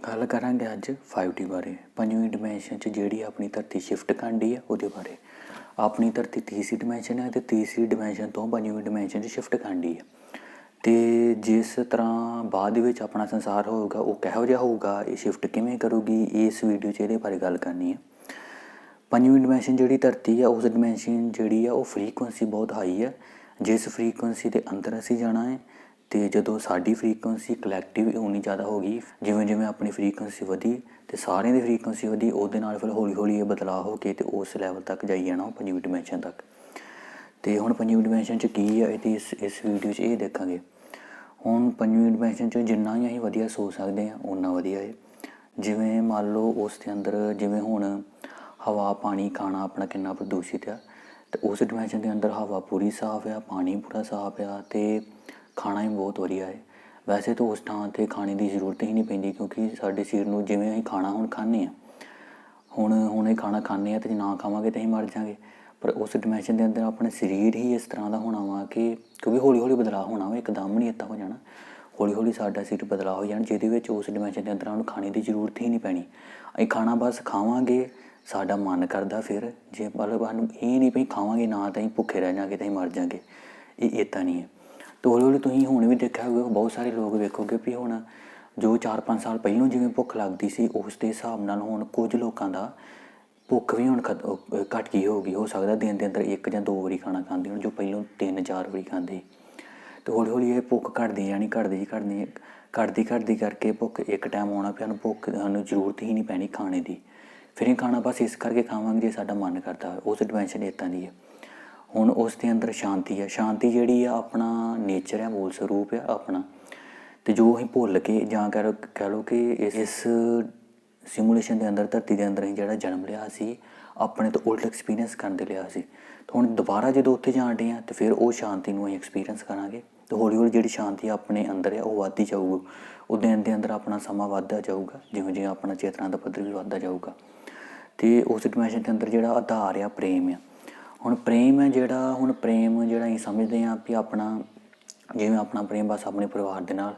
ਗੱਲ ਕਰਾਂਗੇ ਅੱਜ 5D ਬਾਰੇ। ਪੰਜਵੀਂ ਡਿਮੈਂਸ਼ਨ 'ਚ ਜਿਹੜੀ ਆਪਣੀ ਧਰਤੀ ਸ਼ਿਫਟ ਕਰਦੀ ਹੈ ਉਹਦੇ ਬਾਰੇ। ਆਪਣੀ ਧਰਤੀ ਤੀਸਰੀ ਡਿਮੈਂਸ਼ਨ ਹੈ ਤੇ ਤੀਸਰੀ ਡਿਮੈਂਸ਼ਨ ਤੋਂ ਪੰਜਵੀਂ ਡਿਮੈਂਸ਼ਨ 'ਚ ਸ਼ਿਫਟ ਕਰਦੀ ਹੈ ਤੇ ਜਿਸ ਤਰ੍ਹਾਂ ਬਾਅਦ ਵਿੱਚ ਆਪਣਾ ਸੰਸਾਰ ਹੋਊਗਾ, ਉਹ ਕਿਹੋ ਜਿਹਾ ਹੋਊਗਾ, ਇਹ ਸ਼ਿਫਟ ਕਿਵੇਂ ਕਰੂਗੀ, ਇਸ ਵੀਡੀਓ 'ਚ ਇਹਦੇ ਬਾਰੇ ਗੱਲ ਕਰਨੀ ਹੈ ਪੰਜਵੀਂ ਡਿਮੈਂਸ਼ਨ ਜਿਹੜੀ ਧਰਤੀ ਆ, ਉਸ ਡਿਮੈਂਸ਼ਨ ਜਿਹੜੀ ਆ, ਉਹ ਫ੍ਰੀਕੁਐਂਸੀ ਬਹੁਤ ਹਾਈ ਹੈ ਜਿਸ ਫ੍ਰੀਕੁਐਂਸੀ ਦੇ ਅੰਦਰ ਅਸੀਂ ਜਾਣਾ ਹੈ ਤੇ ਜਦੋਂ ਸਾਡੀ ਫ੍ਰੀਕੁਐਂਸੀ ਕਲੈਕਟਿਵ ਉਨੀ ਜ਼ਿਆਦਾ ਹੋ ਗਈ, ਜਿਵੇਂ ਜਿਵੇਂ ਆਪਣੀ ਫ੍ਰੀਕੁਐਂਸੀ ਵਧੀ ਤੇ ਸਾਰਿਆਂ ਦੀ ਫ੍ਰੀਕੁਐਂਸੀ ਵਧੀ, ਉਹਦੇ ਨਾਲ ਫਿਰ ਹੌਲੀ ਹੌਲੀ ਇਹ ਬਦਲਾਅ ਹੋ ਕੇ ਤੇ ਉਸ ਲੈਵਲ ਤੱਕ ਜਾਈ ਜਾਣਾ ਉਹ ਪੰਜਵੀਂ ਡਿਮੈਂਸ਼ਨ ਤੱਕ। ਤੇ ਹੁਣ ਪੰਜਵੀਂ ਡਿਮੈਂਸ਼ਨ 'ਚ ਕੀ ਹੈ ਇਹਦੀ ਇਸ ਇਸ ਵੀਡੀਓ 'ਚ ਇਹ ਦੇਖਾਂਗੇ। ਹੁਣ ਪੰਜਵੀਂ ਡਿਮੈਂਸ਼ਨ 'ਚ ਜਿੰਨਾ ਹੀ ਅਸੀਂ ਵਧੀਆ ਸੋਚ ਸਕਦੇ ਹਾਂ ਉਨਾ ਵਧੀਆ ਹੈ ਜਿਵੇਂ ਮੰਨ ਲਓ ਉਸ ਦੇ ਅੰਦਰ ਜਿਵੇਂ ਹੁਣ ਹਵਾ, ਪਾਣੀ, ਖਾਣਾ ਆਪਣਾ ਕਿੰਨਾ ਪ੍ਰਦੂਸ਼ਿਤ ਆ, ਤੇ ਉਸ ਡਿਮੈਂਸ਼ਨ ਦੇ ਅੰਦਰ ਹਵਾ ਪੂਰੀ ਸਾਫ਼ ਆ, ਪਾਣੀ ਪੂਰਾ ਸਾਫ਼ ਆ, ਤੇ ਖਾਣਾ ਹੀ ਬਹੁਤ ਵਧੀਆ ਹੈ। ਵੈਸੇ ਤਾਂ ਉਸ ਥਾਂ ਤੇ ਖਾਣੇ ਦੀ ਜ਼ਰੂਰਤ ਹੀ ਨਹੀਂ ਪੈਂਦੀ ਕਿਉਂਕਿ ਸਾਡੇ ਸਰੀਰ ਨੂੰ ਜਿਵੇਂ ਅਸੀਂ ਖਾਣਾ ਹੁਣ ਖਾਂਦੇ ਆ ਹੁਣ ਹੁਣ ਇਹ ਖਾਣਾ ਖਾਂਦੇ ਆ ਤੇ ਜੇ ਨਾ ਖਾਵਾਂਗੇ ਤਾਂ ਅਸੀਂ ਮਰ ਜਾਾਂਗੇ ਪਰ ਉਸ ਡਿਮੈਂਸ਼ਨ ਦੇ ਅੰਦਰ ਆਪਣਾ ਸਰੀਰ ਹੀ ਇਸ ਤਰ੍ਹਾਂ ਦਾ ਹੋਣਾ ਵਾ ਕਿ ਕਿਉਂਕਿ ਹੌਲੀ ਹੌਲੀ ਬਦਲਾਅ ਹੋਣਾ ਵਾ ਇੱਕਦਮ ਨਹੀਂ ਇੱਦਾਂ ਹੋ ਜਾਣਾ। ਹੌਲੀ ਹੌਲੀ ਸਾਡਾ ਸਰੀਰ ਬਦਲਾਅ ਹੋ ਜਾਣ, ਜਿਹਦੇ ਵਿੱਚ ਉਸ ਡਿਮੈਂਸ਼ਨ ਦੇ ਅੰਦਰ ਉਹਨੂੰ ਖਾਣੇ ਦੀ ਜ਼ਰੂਰਤ ਹੀ ਨਹੀਂ ਪੈਣੀ। ਅਸੀਂ ਖਾਣਾ ਬਸ ਖਾਵਾਂਗੇ, ਸਾਡਾ ਮਨ ਕਰਦਾ ਫਿਰ, ਜੇ ਮਤਲਬ ਸਾਨੂੰ ਇਹ ਨਹੀਂ ਵੀ ਖਾਵਾਂਗੇ ਨਾ ਤਾਂ ਅਸੀਂ ਭੁੱਖੇ ਰਹਿ ਜਾਾਂਗੇ ਤਾਂ ਅਸੀਂ ਮਰ ਜਾਾਂਗੇ ਇਹ ਇਦਾਂ ਨਹੀਂ ਹੈ। ਤੇ ਹੌਲੀ ਹੌਲੀ ਤੁਸੀਂ ਹੁਣ ਵੀ ਦੇਖਿਆ ਹੋਵੇਗਾ ਬਹੁਤ ਸਾਰੇ ਲੋਕ ਵੇਖੋਗੇ ਵੀ ਹੁਣ ਜੋ 4-5 ਸਾਲ ਪਹਿਲਾਂ ਜਿਵੇਂ ਭੁੱਖ ਲੱਗਦੀ ਸੀ, ਉਸ ਦੇ ਹਿਸਾਬ ਨਾਲ ਹੁਣ ਕੁਝ ਲੋਕਾਂ ਦਾ ਭੁੱਖ ਵੀ ਹੁਣ ਖਤ- ਘੱਟ ਗਈ ਹੋਊਗੀ। ਹੋ ਸਕਦਾ ਦਿਨ ਦੇ ਅੰਦਰ ਇੱਕ ਜਾਂ ਦੋ ਵਾਰੀ ਖਾਣਾ ਖਾਂਦੇ ਹੁਣ, ਜੋ ਪਹਿਲਾਂ ਤਿੰਨ ਚਾਰ ਵਾਰੀ ਖਾਂਦੇ। ਸੀ। ਤੇ ਹੌਲੀ ਹੌਲੀ ਇਹ ਭੁੱਖ ਘਟਦੀ ਜਾਣੀ, ਘਟਦੀ ਘਟਦੀ ਘਟਦੀ ਘਟਦੀ ਕਰਕੇ ਭੁੱਖ ਇੱਕ ਟਾਈਮ ਆਉਣਾ ਪਿਆ ਨੂੰ ਭੁੱਖ ਸਾਨੂੰ ਜ਼ਰੂਰਤ ਹੀ ਨਹੀਂ ਪੈਣੀ ਖਾਣੇ ਦੀ। ਫਿਰ ਇਹ ਖਾਣਾ ਬਸ ਇਸ ਕਰਕੇ ਖਾਵਾਂਗੇ ਜੇ ਸਾਡਾ ਮਨ ਕਰਦਾ, ਉਸ ਡਿਮੈਂਸ਼ਨ ਇੱਦਾਂ ਦੀ ਹੈ। ਹੁਣ ਉਸ ਦੇ ਅੰਦਰ ਸ਼ਾਂਤੀ ਹੈ ਸ਼ਾਂਤੀ ਜਿਹੜੀ ਆ, ਆਪਣਾ ਨੇਚਰ ਹੈ ਮੂਲ ਸਰੂਪ ਹੈ ਆਪਣਾ। ਤੇ ਜੋ ਅਸੀਂ ਭੁੱਲ ਕੇ ਜਾਂ ਕਹਿ ਲਓ ਕਹਿ ਲਓ ਕਿ ਇਸ- ਸਿਮੂਲੇਸ਼ਨ ਦੇ ਅੰਦਰ, ਧਰਤੀ ਦੇ ਅੰਦਰ ਅਸੀਂ ਜਿਹੜਾ ਜਨਮ ਲਿਆ ਸੀ, ਆਪਣੇ ਤੋਂ ਉਲਟ ਐਕਸਪੀਰੀਅੰਸ ਕਰਨ ਦੇ ਲਿਆ ਸੀ। ਤੇ ਹੁਣ ਦੁਬਾਰਾ ਜਦੋਂ ਉੱਥੇ ਜਾਣ ਡੇ ਆ, ਤੇ ਫਿਰ ਉਹ ਸ਼ਾਂਤੀ ਨੂੰ ਅਸੀਂ ਐਕਸਪੀਰੀਅੰਸ ਕਰਾਂਗੇ। ਤੇ ਹੌਲੀ ਹੌਲੀ ਜਿਹੜੀ ਸ਼ਾਂਤੀ ਆਪਣੇ ਅੰਦਰ ਹੈ ਉਹ ਵੱਧਦੀ ਜਾਊਗੀ। ਉਹ ਦਿਨ ਦੇ ਅੰਦਰ ਆਪਣਾ ਸਮਾਂ ਵੱਧਦਾ ਜਾਊਗਾ, ਜਿਵੇਂ ਜਿਵੇਂ ਆਪਣਾ ਚੇਤਨਾ ਦਾ ਪੱਧਰ ਵੀ ਵੱਧਦਾ ਜਾਊਗਾ। ਤੇ ਉਸ ਡਿਮੈਂਸ਼ਨ ਦੇ ਅੰਦਰ ਜਿਹੜਾ ਆਧਾਰ ਆ, ਪ੍ਰੇਮ ਆ। ਹੁਣ ਪ੍ਰੇਮ ਹੈ ਜਿਹੜਾ, ਹੁਣ ਪ੍ਰੇਮ ਜਿਹੜਾ ਅਸੀਂ ਸਮਝਦੇ ਹਾਂ ਵੀ ਆਪਣਾ, ਜਿਵੇਂ ਆਪਣਾ ਪ੍ਰੇਮ ਬਸ ਆਪਣੇ ਪਰਿਵਾਰ ਦੇ ਨਾਲ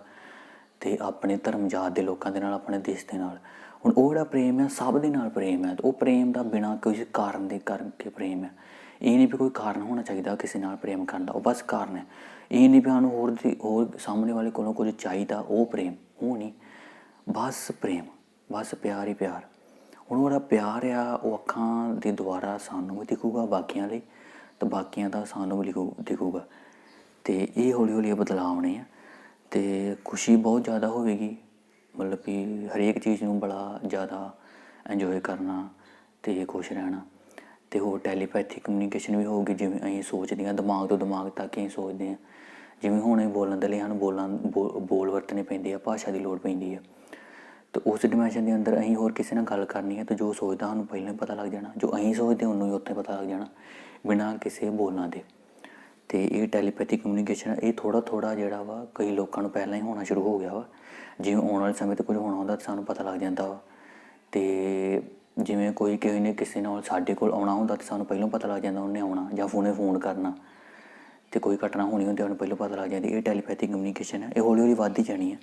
ਤੇ ਆਪਣੇ ਧਰਮ ਜਾਤ ਦੇ ਲੋਕਾਂ ਦੇ ਨਾਲ, ਆਪਣੇ ਦੇਸ਼ ਦੇ ਨਾਲ। ਹੁਣ ਉਹ ਜਿਹੜਾ ਪ੍ਰੇਮ ਹੈ, ਸਭ ਦੇ ਨਾਲ ਪ੍ਰੇਮ ਹੈ। ਉਹ ਪ੍ਰੇਮ ਦਾ ਬਿਨਾਂ ਕਿਸੇ ਕਾਰਨ ਦੇ ਕਰਕੇ ਪ੍ਰੇਮ ਹੈ। ਇਹ ਨਹੀਂ ਵੀ ਕੋਈ ਕਾਰਨ ਹੋਣਾ ਚਾਹੀਦਾ ਕਿਸੇ ਨਾਲ ਪ੍ਰੇਮ ਕਰਨ ਦਾ, ਉਹ ਬਸ ਕਾਰਨ ਹੈ। ਇਹ ਨਹੀਂ ਵੀ ਸਾਨੂੰ ਹੋਰ ਦੀ, ਹੋਰ ਸਾਹਮਣੇ ਵਾਲੇ ਕੋਲੋਂ ਕੁਝ ਚਾਹੀਦਾ, ਉਹ ਪ੍ਰੇਮ। ਉਹ ਨਹੀਂ। ਬਸ ਪ੍ਰੇਮ, ਬਸ ਪਿਆਰ ਹੀ ਪਿਆਰ। ਹੁਣ ਉਹਦਾ ਪਿਆਰ ਆ, ਉਹ ਅੱਖਾਂ ਦੇ ਦੁਆਰਾ ਸਾਨੂੰ ਵੀ ਦਿਖੂਗਾ, ਬਾਕੀਆਂ ਲਈ, ਤੇ ਬਾਕੀਆਂ ਦਾ ਸਾਨੂੰ ਵੀ ਲਿਖੂ, ਦਿਖੂਗਾ। ਤੇ ਇਹ ਹੌਲੀ ਹੌਲੀ ਬਦਲਾਅ ਆਉਣੇ ਆ, ਤੇ ਖੁਸ਼ੀ ਬਹੁਤ ਜ਼ਿਆਦਾ ਹੋਵੇਗੀ। ਮਤਲਬ ਕਿ ਹਰੇਕ ਚੀਜ਼ ਨੂੰ ਬੜਾ ਜ਼ਿਆਦਾ ਇੰਜੋਏ ਕਰਨਾ ਤੇ ਖੁਸ਼ ਰਹਿਣਾ। ਤੇ ਹੋਰ ਟੈਲੀਪੈਥਿਕ ਕਮਿਊਨੀਕੇਸ਼ਨ ਵੀ ਹੋਊਗੀ, ਜਿਵੇਂ ਅਸੀਂ ਸੋਚਦੇ ਹਾਂ, ਦਿਮਾਗ ਤੋਂ ਦਿਮਾਗ ਤੱਕ ਹੀ ਸੋਚਦੇ ਹਾਂ। ਜਿਵੇਂ ਹੁਣ ਇਹ ਬੋਲਣ ਦੇ ਲਈ ਸਾਨੂੰ ਬੋਲਣ, ਬੋ- ਬੋਲ ਵਰਤਣੇ ਪੈਂਦੇ ਆ, ਭਾਸ਼ਾ ਦੀ ਲੋੜ ਪੈਂਦੀ ਆ। ਤੇ ਉਸ ਡਿਮੈਂਸ਼ਨ ਦੇ ਅੰਦਰ ਅਸੀਂ ਹੋਰ ਕਿਸੇ ਨਾਲ ਗੱਲ ਕਰਨੀ ਹੈ ਤਾਂ ਜੋ ਸੋਚਦਾ ਸਾਨੂੰ ਪਹਿਲਾਂ ਹੀ ਪਤਾ ਲੱਗ ਜਾਣਾ, ਜੋ ਅਸੀਂ ਸੋਚਦੇ ਉਹਨੂੰ ਹੀ ਉੱਥੇ ਪਤਾ ਲੱਗ ਜਾਣਾ, ਬਿਨਾਂ ਕਿਸੇ ਬੋਲਣਾ ਦੇ। ਤੇ ਇਹ ਟੈਲੀਪੈਥੀ ਕਮਿਊਨੀਕੇਸ਼ਨ ਇਹ ਥੋੜਾ ਥੋੜਾ ਜਿਹੜਾ ਵਾ ਕਈ ਲੋਕਾਂ ਨੂੰ ਪਹਿਲਾਂ ਹੀ ਹੋਣਾ ਸ਼ੁਰੂ ਹੋ ਗਿਆ ਵਾ। ਜਿਵੇਂ ਆਉਣ ਵਾਲੇ ਸਮੇਂ ਤੇ ਕੁਝ ਹੋਣਾ ਹੁੰਦਾ ਤਾਂ ਸਾਨੂੰ ਪਤਾ ਲੱਗ ਜਾਂਦਾ ਵਾ। ਤੇ ਜਿਵੇਂ ਕੋਈ ਕਿਸੇ ਨੇ ਕਿਸੇ ਨਾਲ ਸਾਡੇ ਕੋਲ ਆਉਣਾ ਹੁੰਦਾ ਤਾਂ ਸਾਨੂੰ ਪਹਿਲਾਂ ਪਤਾ ਲੱਗ ਜਾਂਦਾ ਉਹਨੇ ਆਉਣਾ ਜਾਂ ਫੋਨੇ ਫੋਨ ਕਰਨਾ। ਤੇ ਕੋਈ ਘਟਨਾ ਹੋਣੀ ਹੁੰਦੀ ਉਹਨੂੰ ਪਹਿਲਾਂ ਪਤਾ ਲੱਗ ਜਾਂਦੀ। ਇਹ ਟੈਲੀਪੈਥੀ ਕਮਿਊਨੀਕੇਸ਼ਨ ਹੈ ਇਹ ਹੌਲੀ ਹੌਲੀ ਵੱਧਦੀ ਜਾਣੀ ਹੈ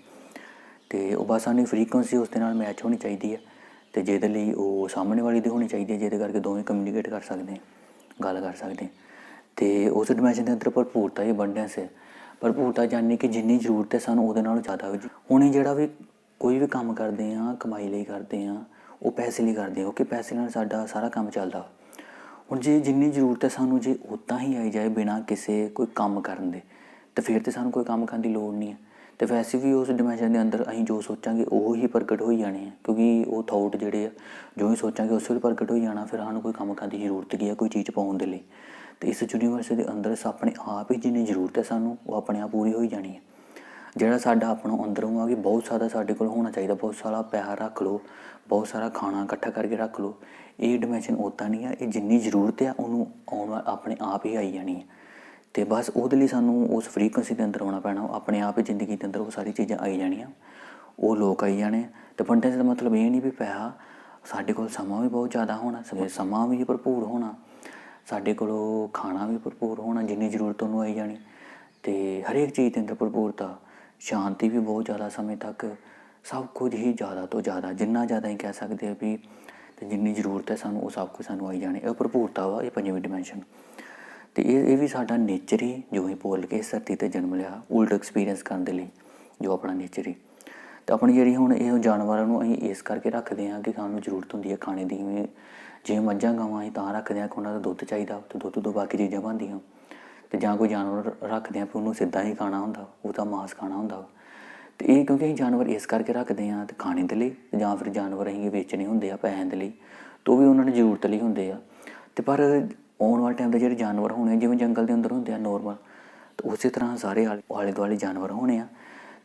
ਤੇ ਉਹ ਬਸ ਸਾਨੂੰ ਫ੍ਰੀਕੁਐਂਸੀ ਉਸ ਦੇ ਨਾਲ ਮੈਚ ਹੋਣੀ ਚਾਹੀਦੀ ਹੈ ਤੇ ਜਿਹਦੇ ਲਈ ਉਹ ਸਾਹਮਣੇ ਵਾਲੀ ਦੀ ਹੋਣੀ ਚਾਹੀਦੀ ਹੈ ਜਿਹਦੇ ਕਰਕੇ ਦੋਵੇਂ ਕਮਿਊਨੀਕੇਟ ਕਰ ਸਕਦੇ ਹੈ, ਗੱਲ ਕਰ ਸਕਦੇ ਹੈ। ਤੇ ਉਸ ਡਿਮੈਂਸ਼ਨ ਦੇ ਅੰਦਰ ਭਰਪੂਰਤਾ ਹੀ abundance ਹੈ। ਭਰਪੂਰਤਾ ਜਾਣੀ ਕਿ ਜਿੰਨੀ ਜ਼ਰੂਰਤ ਹੈ ਸਾਨੂੰ ਉਹਦੇ ਨਾਲੋਂ ਜ਼ਿਆਦਾ ਹੋਵੇ ਹੁਣੇ ਜਿਹੜਾ ਵੀ ਕੋਈ ਵੀ ਕੰਮ ਕਰਦੇ ਆ ਕਮਾਈ ਲਈ ਕਰਦੇ ਆ ਉਹ ਪੈਸੇ ਲਈ ਕਰਦੇ ਆ ਕਿਉਂਕਿ ਪੈਸੇ ਨਾਲ ਸਾਡਾ ਸਾਰਾ ਕੰਮ ਚੱਲਦਾ। ਹੁਣ ਜੇ ਜਿੰਨੀ ਜ਼ਰੂਰਤ ਹੈ ਸਾਨੂੰ ਜੇ ਉਦਾਂ ਹੀ ਆਈ ਜਾਏ ਬਿਨਾਂ ਕਿਸੇ ਕੋਈ ਕੰਮ ਕਰਨ ਦੇ ਤਾਂ ਫਿਰ ਤੇ ਸਾਨੂੰ ਕੋਈ ਕੰਮ ਕਰਨ ਦੀ ਲੋੜ ਨਹੀਂ ਹੈ। ਤੇ ਵੈਸੇ ਵੀ ਉਸ ਡਿਮੈਂਸ਼ਨ ਦੇ ਅੰਦਰ ਅਸੀਂ ਜੋ ਸੋਚਾਂਗੇ ਉਹ ਹੀ ਪ੍ਰਗਟ ਹੋਈ ਜਾਣੇ ਆ, ਕਿਉਂਕਿ ਉਹ ਥਾਟ ਜਿਹੜੇ ਆ ਜੋ ਹੀ ਸੋਚਾਂਗੇ ਉਸੇ ਵੇਲੇ ਪ੍ਰਗਟ ਹੋਈ ਜਾਣਾ, ਫਿਰ ਸਾਨੂੰ ਕੋਈ ਕੰਮ ਕਰਨ ਦੀ ਜ਼ਰੂਰਤ ਕੀ ਹੈ ਕੋਈ ਚੀਜ਼ ਪਾਉਣ ਦੇ ਲਈ। ਤੇ ਇਸ ਯੂਨੀਵਰਸ ਦੇ ਅੰਦਰ ਆਪਣੇ ਆਪ ਹੀ ਜਿੰਨੀ ਜ਼ਰੂਰਤ ਹੈ ਸਾਨੂੰ, ਉਹ ਆਪਣੇ ਆਪ ਪੂਰੀ ਹੋਈ ਜਾਣੀ ਹੈ ਜਿਹੜਾ ਸਾਡਾ ਆਪਣਾ ਅੰਦਰੋਂ ਆ ਕਿ ਬਹੁਤ ਸਾਰਾ ਸਾਡੇ ਕੋਲ ਹੋਣਾ ਚਾਹੀਦਾ, ਬਹੁਤ ਸਾਰਾ ਪਿਆਰ ਰੱਖ ਲਓ, ਬਹੁਤ ਸਾਰਾ ਖਾਣਾ ਇਕੱਠਾ ਕਰਕੇ ਰੱਖ ਲਓ, ਇਹ ਡਿਮੈਂਸ਼ਨ ਉਦਾਂ ਨਹੀਂ ਆ, ਇਹ ਜਿੰਨੀ ਜ਼ਰੂਰਤ ਆ, ਉਹਨੂੰ ਆਉਣ ਵਾ- ਆਪਣੇ ਆਪ ਹੀ ਆਈ ਜਾਣੀ ਹੈ ਤੇ ਬਸ ਉਹਦੇ ਲਈ ਸਾਨੂੰ ਉਸ ਫ੍ਰੀਕੁਐਂਸੀ ਦੇ ਅੰਦਰ ਆਉਣਾ ਪੈਣਾ ਆਪਣੇ ਆਪ ਹੀ ਜ਼ਿੰਦਗੀ ਦੇ ਅੰਦਰ ਉਹ ਸਾਰੀ ਚੀਜ਼ਾਂ ਆਈ ਜਾਣੀਆਂ ਉਹ ਲੋਕ ਆਈ ਜਾਣੇ। ਤੇ ਬੰਦੇ ਦਾ ਮਤਲਬ ਇਹ ਨਹੀਂ ਵੀ ਪੈਸਾ ਸਾਡੇ ਕੋਲ ਸਮਾਂ ਵੀ ਬਹੁਤ ਜ਼ਿਆਦਾ ਹੋਣਾ ਸਮ- ਸਮਾਂ ਵੀ ਭਰਪੂਰ ਹੋਣਾ ਸਾਡੇ ਕੋਲ ਖਾਣਾ ਵੀ ਭਰਪੂਰ ਹੋਣਾ ਜਿੰਨੀ ਜ਼ਰੂਰਤ ਉਹਨੂੰ ਆਈ ਜਾਣੀ। ਤੇ ਹਰੇਕ ਚੀਜ਼ ਦੇ ਅੰਦਰ ਭਰਪੂਰਤਾ ਸ਼ਾਂਤੀ ਵੀ ਬਹੁਤ ਜ਼ਿਆਦਾ ਸਮੇਂ ਤੱਕ ਸਭ ਕੁਝ ਹੀ ਜ਼ਿਆਦਾ ਤੋਂ ਜ਼ਿਆਦਾ ਜਿੰਨਾ ਜ਼ਿਆਦਾ ਹੀ ਕਹਿ ਸਕਦੇ ਆ ਵੀ ਤੇ ਜਿੰਨੀ ਜ਼ਰੂਰਤ ਹੈ ਸਾਨੂੰ ਉਹ ਸਭ ਕੁਝ ਸਾਨੂੰ ਆਈ ਜਾਣੇ। ਇਹ ਭਰਪੂਰਤਾ ਵਾ ਇਹ ਪੰਜਵੀਂ ਡਿਮੈਂਸ਼ਨ ਤੇ ਇਹ ਇਹ ਵੀ ਸਾਡਾ ਨੇਚਰ ਹੀ, ਜੋ ਹੀ ਬੋਲ ਕੇ ਇਸ ਧਰਤੀ ਤੇ ਜਨਮ ਲਿਆ ਉਲਟ ਐਕਸਪੀਰੀਅੰਸ ਕਰਨ ਦੇ ਲਈ, ਜੋ ਆਪਣਾ ਨੇਚਰ ਹੀ। ਤੇ ਆਪਣੀ ਜਿਹੜੀ ਹੁਣ ਇਹ ਜਾਨਵਰਾਂ ਨੂੰ ਅਸੀਂ ਇਸ ਕਰਕੇ ਰੱਖਦੇ ਹਾਂ ਕਿ ਖਾਣ ਨੂੰ ਜ਼ਰੂਰਤ ਹੁੰਦੀ ਹੈ ਖਾਣੇ ਦੀ, ਜਿਵੇਂ ਮੱਝਾਂ ਗਾਵਾਂ ਅਸੀਂ ਤਾਂ ਰੱਖਦੇ ਹਾਂ ਕਿ ਉਹਨਾਂ ਦਾ ਦੁੱਧ ਚਾਹੀਦਾ, ਤੇ ਦੁੱਧ ਤੋਂ ਬਾਕੀ ਚੀਜ਼ਾਂ ਬਣਦੀਆਂ। ਤੇ ਜਾਂ ਕੋਈ ਜਾਨਵਰ ਰੱਖਦੇ ਹਾਂ ਕਿ ਉਹਨੂੰ ਸਿੱਧਾ ਹੀ ਖਾਣਾ ਹੁੰਦਾ, ਉਹ ਤਾਂ ਮਾਸ ਖਾਣਾ ਹੁੰਦਾ। ਵਾ। ਤੇ ਇਹ ਕਿਉਂਕਿ ਅਸੀਂ ਜਾਨਵਰ ਇਸ ਕਰਕੇ ਰੱਖਦੇ ਹਾਂ ਤੇ ਖਾਣੇ ਦੇ ਲਈ ਜਾਂ ਫਿਰ ਜਾਨਵਰ ਅਸੀਂ ਵੇਚਣੇ ਹੁੰਦੇ ਆ ਪੈਸਿਆਂ ਦੇ ਲਈ, ਤੇ ਉਹ ਵੀ ਉਹਨਾਂ ਨੂੰ ਜ਼ਰੂਰਤ ਲਈ ਹੁੰਦੇ ਆ। ਤੇ ਪਰ ਆਉਣ ਵਾਲੇ ਟਾਈਮ ਦੇ ਜਿਹੜੇ ਜਾਨਵਰ ਹੋਣੇ ਜਿਵੇਂ ਜੰਗਲ ਦੇ ਅੰਦਰ ਹੁੰਦੇ ਆ ਨੋਰਮਲ ਤਾਂ ਉਸੇ ਤਰ੍ਹਾਂ ਸਾਰੇ ਆਲੇ ਆਲੇ ਦੁਆਲੇ ਜਾਨਵਰ ਹੋਣੇ ਆ।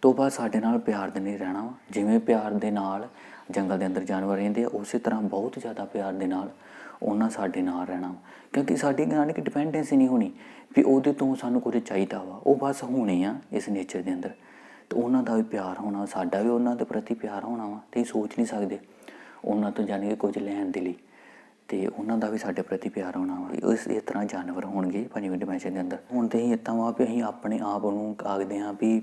ਤੋਂ ਬਾਅਦ ਸਾਡੇ ਨਾਲ ਪਿਆਰ ਦੇ ਨਹੀਂ ਰਹਿਣਾ ਵਾ। ਜਿਵੇਂ ਪਿਆਰ ਦੇ ਨਾਲ ਜੰਗਲ ਦੇ ਅੰਦਰ ਜਾਨਵਰ ਰਹਿੰਦੇ ਆ, ਉਸੇ ਤਰ੍ਹਾਂ ਬਹੁਤ ਜ਼ਿਆਦਾ ਪਿਆਰ ਦੇ ਨਾਲ ਉਹਨਾਂ ਸਾਡੇ ਨਾਲ ਰਹਿਣਾ ਵਾ। ਕਿਉਂਕਿ ਸਾਡੀ ਨਾਲ ਕਿ ਡਿਪੈਂਡੈਂਸੀ ਨਹੀਂ ਹੋਣੀ ਵੀ ਉਹਦੇ ਤੋਂ ਸਾਨੂੰ ਕੁਝ ਚਾਹੀਦਾ ਵਾ। ਉਹ ਬਸ ਹੋਣੇ ਆ ਇਸ ਨੇਚਰ ਦੇ ਅੰਦਰ। ਤੇ ਉਹਨਾਂ ਦਾ ਵੀ ਪਿਆਰ ਹੋਣਾ, ਸਾਡਾ ਵੀ ਉਹਨਾਂ ਦੇ ਪ੍ਰਤੀ ਪਿਆਰ ਹੋਣਾ ਵਾ। ਤੇ ਸੋਚ ਨਹੀਂ ਸਕਦੇ ਉਹਨਾਂ ਤੋਂ ਜਾਣੀ ਕਿ ਕੁਝ ਲੈਣ ਦੇ ਲਈ। ਤੇ ਉਹਨਾਂ ਦਾ ਵੀ ਸਾਡੇ ਪ੍ਰਤੀ ਪਿਆਰ ਹੋਣਾ ਵਾ। ਇਸ ਇਸ ਤਰ੍ਹਾਂ ਜਾਨਵਰ ਹੋਣਗੇ ਪੰਜਵੀਂ ਡਿਮੈਂਸ਼ਨ ਦੇ ਅੰਦਰ। ਹੁਣ ਤੇ ਅਸੀਂ ਇੱਦਾਂ ਵਾ ਵੀ ਅਸੀਂ ਆਪਣੇ ਆਪ ਨੂੰ ਆਖਦੇ ਹਾਂ ਵੀ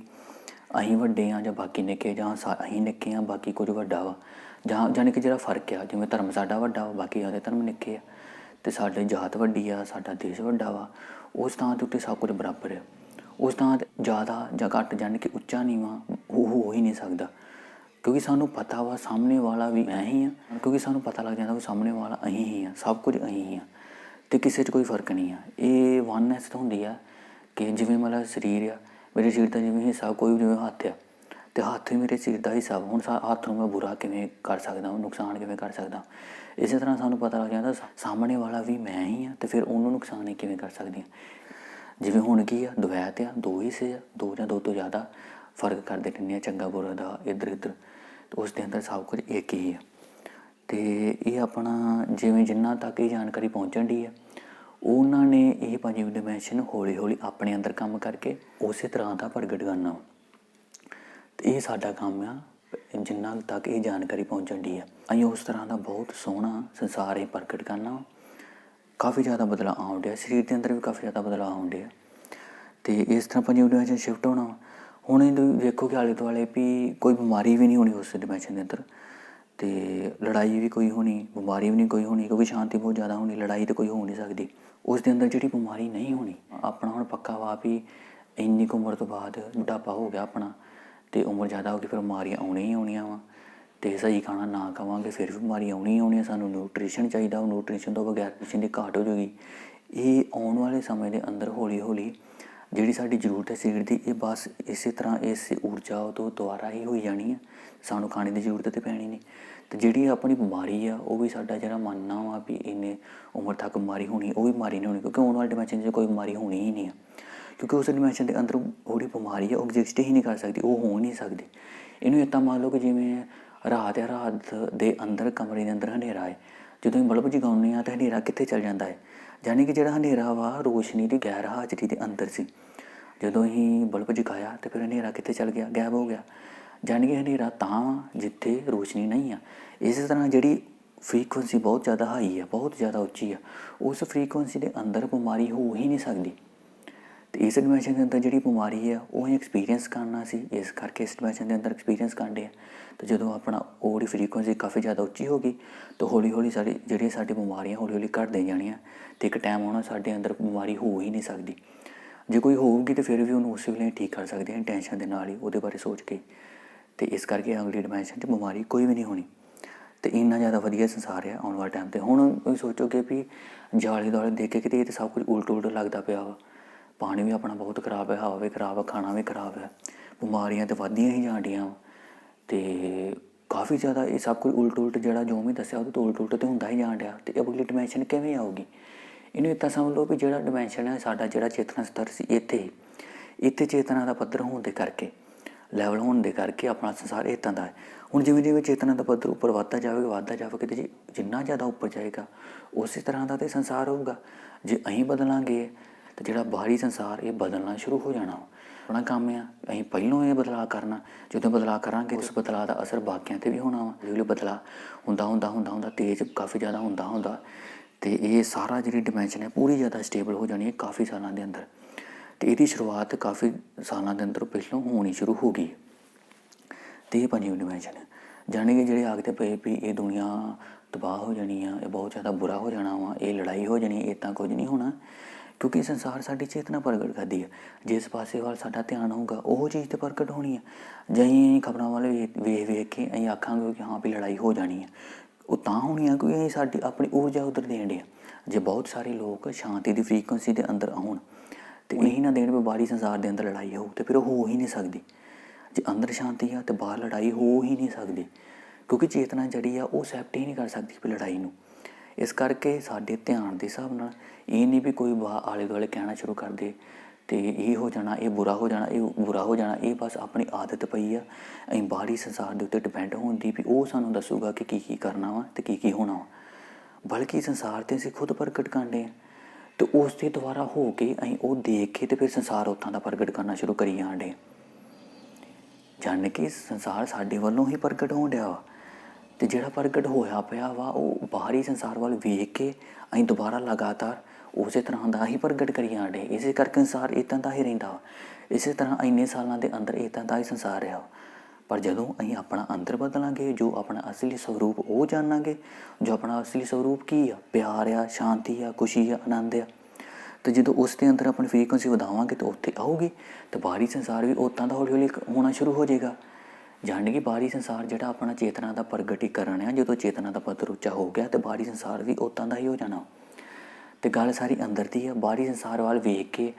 ਅਸੀਂ ਵੱਡੇ ਆ ਜਾਂ ਬਾਕੀ ਨਿੱਕੇ ਜਾਂ ਸਾ- ਅਸੀਂ ਨਿੱਕੇ ਆ ਬਾਕੀ ਕੁਝ ਵੱਡਾ ਵਾ। ਜਾਂ ਜਾਣੀ ਕਿ ਜਿਹੜਾ ਫ਼ਰਕ ਆ, ਜਿਵੇਂ ਧਰਮ ਸਾਡਾ ਵੱਡਾ ਵਾ, ਬਾਕੀ ਉਹਦੇ ਧਰਮ ਨਿੱਕੇ ਆ। ਤੇ ਸਾਡੇ ਜਾਤ ਵੱਡੀ ਆ, ਸਾਡਾ ਦੇਸ਼ ਵੱਡਾ ਵਾ। ਉਸ ਥਾਂ ਦੇ ਉੱਤੇ ਸਭ ਕੁਝ ਬਰਾਬਰ ਆ। ਉਸ ਥਾਂ ਤੇ ਜ਼ਿਆਦਾ ਜਾਂ ਘੱਟ ਜਾਣੀ ਕਿ ਉੱਚਾ ਨੀਵਾਂ, ਉਹ ਹੋ ਹੀ ਨਹੀਂ ਸਕਦਾ। ਕਿਉਂਕਿ ਸਾਨੂੰ ਪਤਾ ਵਾ ਸਾਹਮਣੇ ਵਾਲਾ ਵੀ ਮੈਂ ਹੀ ਆ। ਕਿਉਂਕਿ ਸਾਨੂੰ ਪਤਾ ਲੱਗ ਜਾਂਦਾ ਵੀ ਸਾਹਮਣੇ ਵਾਲਾ ਅਸੀਂ ਹੀ ਆ, ਸਭ ਕੁਝ ਅਸੀਂ ਹੀ ਆ। ਤੇ ਕਿਸੇ 'ਚ ਕੋਈ ਫ਼ਰਕ ਨਹੀਂ ਆ। ਇਹ ਵਨਨੈਸ ਹੁੰਦੀ ਆ ਕਿ ਜਿਵੇਂ ਮੇਰਾ ਸਰੀਰ ਆ, ਮੇਰੇ ਸਰੀਰ ਦਾ ਜਿਵੇਂ ਹਿੱਸਾ, ਕੋਈ ਵੀ ਜਿਵੇਂ ਹੱਥ ਆ, ਤੇ ਹੱਥ ਹੀ ਮੇਰੇ ਸਰੀਰ ਦਾ ਹਿੱਸਾ ਵਾ। ਹੁਣ ਸਾ- ਹੱਥ ਨੂੰ ਮੈਂ ਬੁਰਾ ਕਿਵੇਂ ਕਰ ਸਕਦਾ, ਨੁਕਸਾਨ ਕਿਵੇਂ ਕਰ ਸਕਦਾ? ਇਸੇ ਤਰ੍ਹਾਂ ਸਾਨੂੰ ਪਤਾ ਲੱਗ ਜਾਂਦਾ ਸਾਹਮਣੇ ਵਾਲਾ ਵੀ ਮੈਂ ਹੀ ਆ ਤੇ ਫਿਰ ਉਹਨੂੰ ਨੁਕਸਾਨ ਹੀ ਕਿਵੇਂ ਕਰ ਸਕਦੀ ਹਾਂ ਜਿਵੇਂ ਹੁਣ ਕੀ ਆ, ਦੁਵੈਤ ਆ, ਦੋ ਹਿੱਸੇ ਆ, ਦੋ ਜਾਂ ਦੋ ਤੋਂ ਜ਼ਿਆਦਾ ਫ਼ਰਕ ਕਰਦੇ ਰਹਿੰਦੇ ਆ, ਚੰਗਾ ਬੁਰਾ ਦਾ ਇੱਧਰ ਇੱਧਰ ਉਸ ਦੇ ਅੰਦਰ ਸਭ ਕੁਝ ਇੱਕ ਹੀ ਹੈ ਤੇ ਇਹ ਆਪਣਾ ਜਿਵੇਂ ਜਿੰਨਾ ਤੱਕ ਇਹ ਜਾਣਕਾਰੀ ਪਹੁੰਚਣ ਦੀ ਆ, ਉਹਨਾਂ ਨੇ ਇਹ ਪੰਜਵੀਂ ਡਿਮੈਂਸ਼ਨ ਹੌਲੀ ਹੌਲੀ ਆਪਣੇ ਅੰਦਰ ਕੰਮ ਕਰਕੇ ਉਸੇ ਤਰ੍ਹਾਂ ਦਾ ਪ੍ਰਗਟ ਕਰਨਾ ਵਾ। ਤੇ ਇਹ ਸਾਡਾ ਕੰਮ ਆ, ਜਿੰਨਾ ਤੱਕ ਇਹ ਜਾਣਕਾਰੀ ਪਹੁੰਚਣ ਦੀ ਆ, ਅਸੀਂ ਉਸ ਤਰ੍ਹਾਂ ਦਾ ਬਹੁਤ ਸੋਹਣਾ ਸੰਸਾਰ ਇਹ ਪ੍ਰਗਟ ਕਰਨਾ ਵਾ। ਕਾਫੀ ਜ਼ਿਆਦਾ ਬਦਲਾਅ ਆਉਣ ਡਿਆ, ਸਰੀਰ ਦੇ ਅੰਦਰ ਵੀ ਕਾਫੀ ਜ਼ਿਆਦਾ ਬਦਲਾਅ ਆਉਣ ਡਿਆ ਤੇ ਇਸ ਤਰ੍ਹਾਂ ਪੰਜਵੀਂ ਡਿਮੈਂਸ਼ਨ ਸ਼ਿਫਟ ਹੋਣਾ ਵਾ। ਹੁਣ ਇਹ ਵੇਖੋ ਕਿ ਆਲੇ ਦੁਆਲੇ ਵੀ ਕੋਈ ਬਿਮਾਰੀ ਵੀ ਨਹੀਂ ਹੋਣੀ ਉਸ ਡਿਮੈਂਸ਼ਨ ਦੇ ਅੰਦਰ ਤੇ ਲੜਾਈ ਵੀ ਕੋਈ ਹੋਣੀ, ਬਿਮਾਰੀ ਵੀ ਨਹੀਂ ਕੋਈ ਹੋਣੀ, ਕਿਉਂਕਿ ਸ਼ਾਂਤੀ ਬਹੁਤ ਜ਼ਿਆਦਾ ਹੋਣੀ, ਲੜਾਈ ਤੇ ਕੋਈ ਹੋ ਨਹੀਂ ਸਕਦੀ। ਉਸ ਦੇ ਅੰਦਰ ਜਿਹੜੀ ਬਿਮਾਰੀ ਨਹੀਂ ਹੋਣੀ, ਆਪਣਾ ਹੁਣ ਪੱਕਾ ਵਾ ਵੀ ਇੰਨੀ ਕੁ ਉਮਰ ਤੋਂ ਬਾਅਦ ਬੁਢਾਪਾ ਹੋ ਗਿਆ ਆਪਣਾ ਤੇ ਉਮਰ ਜ਼ਿਆਦਾ ਹੋ ਗਈ, ਫਿਰ ਬਿਮਾਰੀਆਂ ਆਉਣੀਆਂ ਹੀ ਆਉਣੀਆਂ ਵਾ। ਤੇ ਸਹੀ ਖਾਣਾ ਨਾ ਖਾਵਾਂਗੇ, ਫਿਰ ਵੀ ਬਿਮਾਰੀ ਆਉਣੀ ਹੀ ਆਉਣੀ ਸਾਨੂੰ ਨਿਊਟ੍ਰੀਸ਼ਨ ਚਾਹੀਦਾ, ਉਹ ਨਿਊਟ੍ਰੀਸ਼ਨ ਤੋਂ ਬਗੈਰ ਨਿਊਟ੍ਰੀਸ਼ਨ ਦੀ ਘਾਟ ਹੋ ਜਾਊਗੀ। ਇਹ ਆਉਣ ਵਾਲੇ ਸਮੇਂ ਦੇ ਅੰਦਰ ਹੌਲੀ ਹੌਲੀ ਜਿਹੜੀ ਸਾਡੀ ਜ਼ਰੂਰਤ ਹੈ ਸਰੀਰ ਦੀ, ਇਹ ਬਸ ਇਸੇ ਤਰ੍ਹਾਂ ਇਸ ਊਰਜਾ ਤੋਂ ਦੁਆਰਾ ਹੀ ਹੋਈ ਜਾਣੀ ਹੈ। ਸਾਨੂੰ ਖਾਣੇ ਦੀ ਜ਼ਰੂਰਤ ਤੇ ਪੈਣੀ ਨਹੀਂ। ਤੇ ਜਿਹੜੀ ਆਪਣੀ ਬਿਮਾਰੀ ਆ, ਉਹ ਵੀ ਸਾਡਾ ਜਿਹੜਾ ਮੰਨਣਾ ਵਾ ਵੀ ਇੰਨੇ ਉਮਰ ਤੱਕ ਬਿਮਾਰੀ ਹੋਣੀ, ਉਹ ਵੀ ਬਿਮਾਰੀ ਨਹੀਂ ਹੋਣੀ, ਕਿਉਂਕਿ ਆਉਣ ਵਾਲੇ ਡਿਮੈਂਸ਼ਨ 'ਚ ਕੋਈ ਬਿਮਾਰੀ ਹੋਣੀ ਹੀ ਨਹੀਂ ਆ। ਕਿਉਂਕਿ ਉਸ ਡਿਮੈਂਸ਼ਨ ਦੇ ਅੰਦਰ ਉਹਦੀ ਬਿਮਾਰੀ ਆ, ਉਹ ਐਗਜ਼ਿਸਟ ਹੀ ਨਹੀਂ ਕਰ ਸਕਦੀ, ਉਹ ਹੋ ਨਹੀਂ ਸਕਦੀ। ਇਹਨੂੰ ਇੱਦਾਂ ਮੰਨ ਲਓ ਕਿ ਜਿਵੇਂ ਰਾਤ ਹੈ, ਰਾਤ ਦੇ ਅੰਦਰ, ਕਮਰੇ ਦੇ ਅੰਦਰ ਹਨੇਰਾ ਹੈ। ਜਦੋਂ ਅਸੀਂ ਬਲਬ ਜਗਾਉਂਦੇ ਆ ਤਾਂ ਹਨੇਰਾ ਕਿੱਥੇ ਚਲ ਜਾਂਦਾ ਹੈ? ਯਾਨੀ ਕਿ ਜਿਹੜਾ ਹਨੇਰਾ ਵਾ, ਰੋਸ਼ਨੀ ਦੀ ਗੈਰ ਹਾਜ਼ਰੀ ਦੇ ਅੰਦਰ ਸੀ। ਜਦੋਂ ਅਸੀਂ ਬਲਬ ਜਗਾਇਆ ਤੇ ਫਿਰ ਹਨੇਰਾ ਕਿੱਥੇ ਚਲ ਗਿਆ? ਗਾਇਬ ਹੋ ਗਿਆ। ਯਾਨੀ ਕਿ ਹਨੇਰਾ ਤਾਂ ਵਾ ਜਿੱਥੇ ਰੋਸ਼ਨੀ ਨਹੀਂ ਆ, ਇਸੇ ਤਰ੍ਹਾਂ ਜਿਹੜੀ ਫ੍ਰੀਕੁਐਂਸੀ ਬਹੁਤ ਜ਼ਿਆਦਾ ਹਾਈ ਆ, ਬਹੁਤ ਜ਼ਿਆਦਾ ਉੱਚੀ ਆ, ਉਸ ਫ੍ਰੀਕੁਐਂਸੀ ਦੇ ਅੰਦਰ ਬਿਮਾਰੀ ਹੋ ਹੀ ਨਹੀਂ ਸਕਦੀ। ਤੇ ਇਸ ਡਿਮੈਂਸ਼ਨ ਦੇ ਅੰਦਰ ਜਿਹੜੀ ਬਿਮਾਰੀ ਆ, ਉਹ ਹੀ ਐਕਸਪੀਰੀਅੰਸ ਕਰਨਾ ਸੀ। ਇਸ ਕਰਕੇ ਇਸ ਡਿਮੈਂਸ਼ਨ ਦੇ ਅੰਦਰ ਐਕਸਪੀਰੀਅੰਸ ਕਰਦੇ ਆ। ਤੇ ਜਦੋਂ ਆਪਣਾ ਉਹਦੀ ਫ੍ਰੀਕੁਐਂਸੀ ਕਾਫੀ ਜ਼ਿਆਦਾ ਉੱਚੀ ਹੋ ਗਈ, ਤਾਂ ਹੌਲੀ ਹੌਲੀ ਸਾਡੀ ਜਿਹੜੀਆਂ ਸਾਡੀ ਬਿਮਾਰੀਆਂ ਹੌਲੀ ਹੌਲੀ ਘਟਦੇ ਜਾਣੀਆਂ। ਤੇ ਇੱਕ ਟਾਈਮ ਆਉਣਾ ਸਾਡੇ ਅੰਦਰ ਬਿਮਾਰੀ ਹੋ ਹੀ ਨਹੀਂ ਸਕਦੀ। ਜੇ ਕੋਈ ਹੋਊਗੀ ਤੇ ਫਿਰ ਵੀ ਉਹਨੂੰ ਉਸੇ ਵੇਲੇ ਠੀਕ ਕਰ ਸਕਦੇ ਹਾਂ ਟੈਨਸ਼ਨ ਦੇ ਨਾਲ ਹੀ ਉਹਦੇ ਬਾਰੇ ਸੋਚ ਕੇ। ਤੇ ਇਸ ਕਰਕੇ ਅਗਲੀ ਡਿਮੈਂਸ਼ਨ 'ਚ ਬਿਮਾਰੀ ਕੋਈ ਵੀ ਨਹੀਂ ਹੋਣੀ। ਤੇ ਇੰਨਾ ਜ਼ਿਆਦਾ ਵਧੀਆ ਸੰਸਾਰ ਆ ਆਉਣ ਵਾਲੇ ਟਾਈਮ ਤੇ। ਹੁਣ ਤੁਸੀਂ ਸੋਚੋਗੇ ਵੀ ਜਾਲੇ ਦੁਆਲੇ ਦੇਖ ਕੇ ਕਿਤੇ ਇਹ ਤਾਂ ਸਭ ਕੁਝ ਉਲਟ ਉਲਟ ਲੱਗਦਾ ਪਿਆ ਵਾ। ਪਾਣੀ ਵੀ ਆਪਣਾ ਬਹੁਤ ਖਰਾਬ ਹੈ, ਹਵਾ ਵੀ ਖਰਾਬ ਹੈ, ਖਾਣਾ ਵੀ ਖਰਾਬ ਹੈ। ਬਿਮਾਰੀਆਂ ਤੇ ਵੱਧਦੀਆਂ ਹੀ ਜਾਂਦੀਆਂ ਵਾ। ਤੇ ਕਾਫੀ ਜ਼ਿਆਦਾ ਇਹ ਸਭ ਕੁਝ ਉਲਟ ਉਲਟ ਜਿਹੜਾ ਜੋ ਮੈਂ ਦੱਸਿਆ ਉਹਦੇ ਤੋਂ ਉਲਟ ਉਲਟ ਤੇ ਹੁੰਦਾ ਹੀ ਜਾਣ ਡਿਆ। ਤੇ ਅਗਲੀ ਡਿਮੈਂਸ਼ਨ ਕਿਵੇਂ ਆਊਗੀ? ਇਹਨੂੰ ਇੱਦਾਂ ਸਮਝ ਲਓ ਵੀ ਜਿਹੜਾ ਡਿਮੈਂਸ਼ਨ ਹੈ, ਸਾਡਾ ਜਿਹੜਾ ਚੇਤਨਾ ਸਤਰ ਸੀ ਇੱਥੇ ਹੀ। ਇੱਥੇ ਚੇਤਨਾ ਦਾ ਪੱਧਰ ਹੋਣ ਦੇ ਕਰਕੇ ਲੈਵਲ ਹੋਣ ਦੇ ਕਰਕੇ ਆਪਣਾ ਸੰਸਾਰ ਇੱਦਾਂ ਦਾ ਹੈ। ਹੁਣ ਜਿਵੇਂ ਜਿਵੇਂ ਚੇਤਨਾ ਦਾ ਪੱਧਰ ਉੱਪਰ ਵੱਧਦਾ ਜਾਵੇਗਾ ਵੱਧਦਾ ਜਾਵੇਗਾ ਤੇ ਜੀ, ਜਿੰਨਾ ਜ਼ਿਆਦਾ ਉੱਪਰ ਜਾਏਗਾ, ਉਸੇ ਤਰ੍ਹਾਂ ਦਾ ਤੇ ਸੰਸਾਰ ਹੋਊਗਾ। ਜੇ ਅਸੀਂ ਬਦਲਾਂਗੇ ਤੇ ਜਿਹੜਾ ਬਾਹਰੀ ਸੰਸਾਰ, ਇਹ ਬਦਲਣਾ ਸ਼ੁਰੂ ਹੋ ਜਾਣਾ ਆਪਣਾ ਕੰਮ ਆ, ਅਸੀਂ ਪਹਿਲੋਂ ਇਹ ਬਦਲਾਅ ਕਰਨਾ, ਜਦੋਂ ਬਦਲਾਅ ਕਰਾਂਗੇ ਉਸ ਬਦਲਾਅ ਦਾ ਅਸਰ ਬਾਕੀਆਂ ਤੇ ਵੀ ਹੋਣਾ ਵਾ। ਜਦੋਂ ਬਦਲਾਅ, ਹੁੰਦਾ ਹੁੰਦਾ ਹੁੰਦਾ ਹੁੰਦਾ, ਤੇਜ਼ ਕਾਫੀ ਜ਼ਿਆਦਾ ਹੁੰਦਾ ਹੁੰਦਾ। ਤੇ ਇਹ ਸਾਰਾ ਜਿਹੜੀ ਡਿਮੈਂਸ਼ਨ ਹੈ, ਪੂਰੀ ਜ਼ਿਆਦਾ ਸਟੇਬਲ ਹੋ ਜਾਣੀ ਹੈ ਕਾਫੀ ਸਾਲਾਂ ਦੇ ਅੰਦਰ। ਤੇ ਇਹਦੀ ਸ਼ੁਰੂਆਤ ਕਾਫੀ ਸਾਲਾਂ ਦੇ ਅੰਦਰ ਪਹਿਲਾਂ ਹੋਣੀ ਸ਼ੁਰੂ ਹੋ ਗਈ। ਤੇ ਇਹ ਪੰਜਵੀਂ ਡਿਮੈਂਸ਼ਨ ਹੈ। ਜਾਣੀ ਕਿ ਜਿਹੜੇ ਆਖਦੇ ਪਏ ਵੀ ਇਹ ਦੁਨੀਆ ਤਬਾਹ ਹੋ ਜਾਣੀ ਆ, ਇਹ ਬਹੁਤ ਜ਼ਿਆਦਾ ਬੁਰਾ ਹੋ ਜਾਣਾ ਵਾ, ਇਹ ਲੜਾਈ ਹੋ ਜਾਣੀ, ਇਹ ਤਾਂ ਕੁਝ ਨਹੀਂ ਹੋਣਾ। ਕਿਉਂਕਿ ਸੰਸਾਰ ਸਾਡੀ ਚੇਤਨਾ ਪ੍ਰਗਟ ਕਰਦੀ ਹੈ। ਜਿਸ ਪਾਸੇ ਵੱਲ ਸਾਡਾ ਧਿਆਨ ਹੋਊਗਾ ਉਹ ਚੀਜ਼ ਤੇ ਪ੍ਰਗਟ ਹੋਣੀ ਹੈ। ਜੇ ਅਸੀਂ ਖਬਰਾਂ ਵਾਲੇ ਵੇਖ ਵੇਖ ਕੇ ਅਸੀਂ ਆਖਾਂਗੇ ਕਿ ਹਾਂ ਵੀ ਲੜਾਈ ਹੋ ਜਾਣੀ ਹੈ। ਉਹ ਤਾਂ ਹੋਣੀ ਆ ਕਿਉਂਕਿ ਅਸੀਂ ਸਾਡੀ ਆਪਣੀ ਊਰਜਾ ਉਧਰ ਦੇਣ ਦੇ ਜੇ ਬਹੁਤ ਸਾਰੇ ਲੋਕ ਸ਼ਾਂਤੀ ਦੀ ਫ੍ਰੀਕੁਐਂਸੀ ਦੇ ਅੰਦਰ ਆਉਣ ਤੇ ਇਹੀ ਨਾ ਦੇਣ ਵੀ ਬਾਹਰੀ ਸੰਸਾਰ ਦੇ ਅੰਦਰ ਲੜਾਈ ਹੋਊ ਤੇ ਫਿਰ ਉਹ ਹੋ ਹੀ ਨਹੀਂ ਸਕਦੀ। ਜੇ ਅੰਦਰ ਸ਼ਾਂਤੀ ਆ ਤੇ ਬਾਹਰ ਲੜਾਈ ਹੋ ਹੀ ਨਹੀਂ ਸਕਦੀ। ਕਿਉਂਕਿ ਚੇਤਨਾ ਜਿਹੜੀ ਆ ਉਹ ਸੈਪਟ ਹੀ ਨਹੀਂ ਕਰ ਸਕਦੀ ਲੜਾਈ ਨੂੰ। ਇਸ ਕਰਕੇ ਸਾਡੇ ਧਿਆਨ ਦੇ ਹਿਸਾਬ ਨਾਲ ਇਹ ਨਹੀਂ ਵੀ ਕੋਈ ਬਾ ਆਲੇ ਦੁਆਲੇ ਕਹਿਣਾ ਸ਼ੁਰੂ ਕਰ ਦੇ ਤੇ ਇਹ ਹੋ ਜਾਣਾ, ਇਹ ਬੁਰਾ ਹੋ ਜਾਣਾ, ਇਹ ਬੁਰਾ ਹੋ ਜਾਣਾ, ਇਹ ਬਸ ਆਪਣੀ ਆਦਤ ਪਈ ਆ। ਅਸੀਂ ਬਾਹਰੀ ਸੰਸਾਰ ਦੇ ਉੱਤੇ ਡਿਪੈਂਡ ਹੋਣ ਦੀ ਵੀ ਉਹ ਸਾਨੂੰ ਦੱਸੂਗਾ ਕਿ ਕੀ ਕੀ ਕਰਨਾ ਵਾ ਤੇ ਕੀ ਕੀ ਹੋਣਾ ਵਾ। ਬਲਕਿ ਸੰਸਾਰ ਤੇ ਅਸੀਂ ਖੁਦ ਪ੍ਰਗਟ ਕਰਦੇ ਹਾਂ ਤੇ ਉਸ ਦੇ ਦੁਆਰਾ ਹੋ ਕੇ ਅਸੀਂ ਉਹ ਦੇਖ ਕੇ ਤੇ ਫਿਰ ਸੰਸਾਰ ਉਤਾਂ ਦਾ ਪ੍ਰਗਟ ਕਰਨਾ ਸ਼ੁਰੂ ਕਰੀ ਜਾਂਦੇ ਜਾਣ ਕਿ ਸੰਸਾਰ ਸਾਡੇ ਵੱਲੋਂ ਹੀ ਪ੍ਰਗਟ ਹੋਣ ਡਿਆ ਵਾ। ਤੇ ਜਿਹੜਾ ਪ੍ਰਗਟ ਹੋਇਆ ਪਿਆ ਵਾ, ਉਹ ਬਾਹਰੀ ਸੰਸਾਰ ਵੱਲ ਵੇਖ ਕੇ ਅਸੀਂ ਦੁਬਾਰਾ ਲਗਾਤਾਰ ਉਸੇ ਤਰ੍ਹਾਂ ਦਾ ਹੀ ਪ੍ਰਗਟ ਕਰੀ ਜਾਂਦੇ ਇਸੇ ਕਰਕੇ ਸੰਸਾਰ ਇਤਾਂ ਦਾ ਹੀ ਰਹਿੰਦਾ ਵਾ। ਇਸੇ ਤਰ੍ਹਾਂ ਇੰਨੇ ਸਾਲਾਂ ਦੇ ਅੰਦਰ ਇਤਾਂ ਦਾ ਹੀ ਸੰਸਾਰ ਰਿਹਾ ਵਾ। ਪਰ ਜਦੋਂ ਅਸੀਂ ਆਪਣਾ ਅੰਦਰ ਬਦਲਾਂਗੇ, ਜੋ ਆਪਣਾ ਅਸਲੀ ਸਰੂਪ ਉਹ ਜਾਣਾਂਗੇ, ਜੋ ਆਪਣਾ ਅਸਲੀ ਸਰੂਪ ਕੀ ਆ? ਪਿਆਰ ਆ, ਸ਼ਾਂਤੀ ਆ, ਖੁਸ਼ੀ ਆ, ਆਨੰਦ ਆ। ਤੇ ਜਦੋਂ ਉਸ ਦੇ ਅੰਦਰ ਆਪਣੀ ਫ੍ਰੀਕੁਐਂਸੀ ਵਧਾਵਾਂਗੇ ਤਾਂ ਉੱਥੇ ਆਊਗੀ, ਤੇ ਬਾਹਰੀ ਸੰਸਾਰ ਵੀ ਉਤਾਂ ਦਾ ਹੌਲੀ ਹੌਲੀ ਹੋਣਾ ਸ਼ੁਰੂ ਹੋ ਜਾਏਗਾ। ਜਾਣੀ ਕਿ ਬਾਹਰੀ ਸੰਸਾਰ ਜਿਹੜਾ ਆਪਣਾ ਚੇਤਨਾ ਦਾ ਪ੍ਰਗਟੀਕਰਨ ਆ, ਜਦੋਂ ਚੇਤਨਾ ਦਾ ਪੱਧਰ ਉੱਚਾ ਹੋ ਗਿਆ ਤੇ ਬਾਹਰੀ ਸੰਸਾਰ ਵੀ ਉਤਾਂ ਦਾ ਹੀ ਹੋ ਜਾਣਾ। ਤੇ ਗੱਲ ਸਾਰੀ ਅੰਦਰ ਦੀ ਆ, ਬਾਹਰੀ ਸੰਸਾਰ ਵੱਲ ਵੇਖ ਕੇ